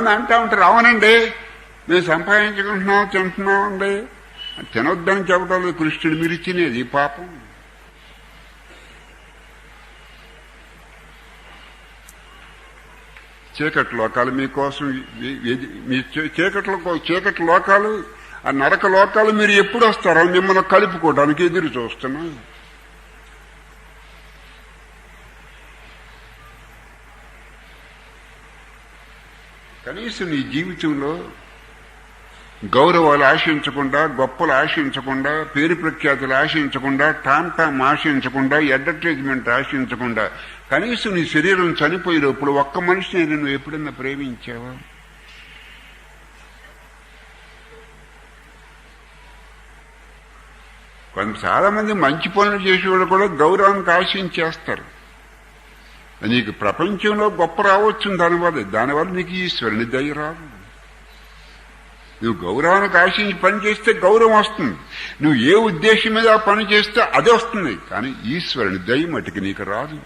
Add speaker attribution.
Speaker 1: అని అంటూ ఉంటారు. అవునండి మేము సంపాదించుకుంటున్నాం తింటున్నాం అండి. తినొద్దని చెప్పడం లేదు కృష్ణుడు మీరు ఇచ్చినది పాపం. చీకటి లోకాలు మీకోసం మీ చీకటి చీకటి లోకాలు ఆ నరక లోకాలు మీరు ఎప్పుడు వస్తారో మిమ్మల్ని కలుపుకోవడానికి ఎదురు చూస్తున్నాం. కనీసం నీ జీవితంలో గౌరవాలు ఆశించకుండా గొప్పలు ఆశించకుండా పేరు ప్రఖ్యాతులు ఆశించకుండా టామ్ టామ్ ఆశించకుండా అడ్వర్టైజ్మెంట్ ఆశించకుండా కనీసం నీ శరీరం చనిపోయేటప్పుడు ఒక్క మనిషిని నువ్వు ఎప్పుడన్నా ప్రేమించావా? కొంత చాలా మంది మంచి పనులు చేసేవాళ్ళు కూడా గౌరవానికి ఆశించేస్తారు. నీకు ప్రపంచంలో గొప్ప రావచ్చు దానివల్ల దానివల్ల నీకు ఈశ్వరుని దయ రాదు నువ్వు గౌరవానికి ఆశించి పని చేస్తే గౌరవం వస్తుంది నువ్వు ఏ ఉద్దేశం మీద పని చేస్తే అదే వస్తుంది కానీ ఈశ్వరుని దయ మటుకు నీకు రాదు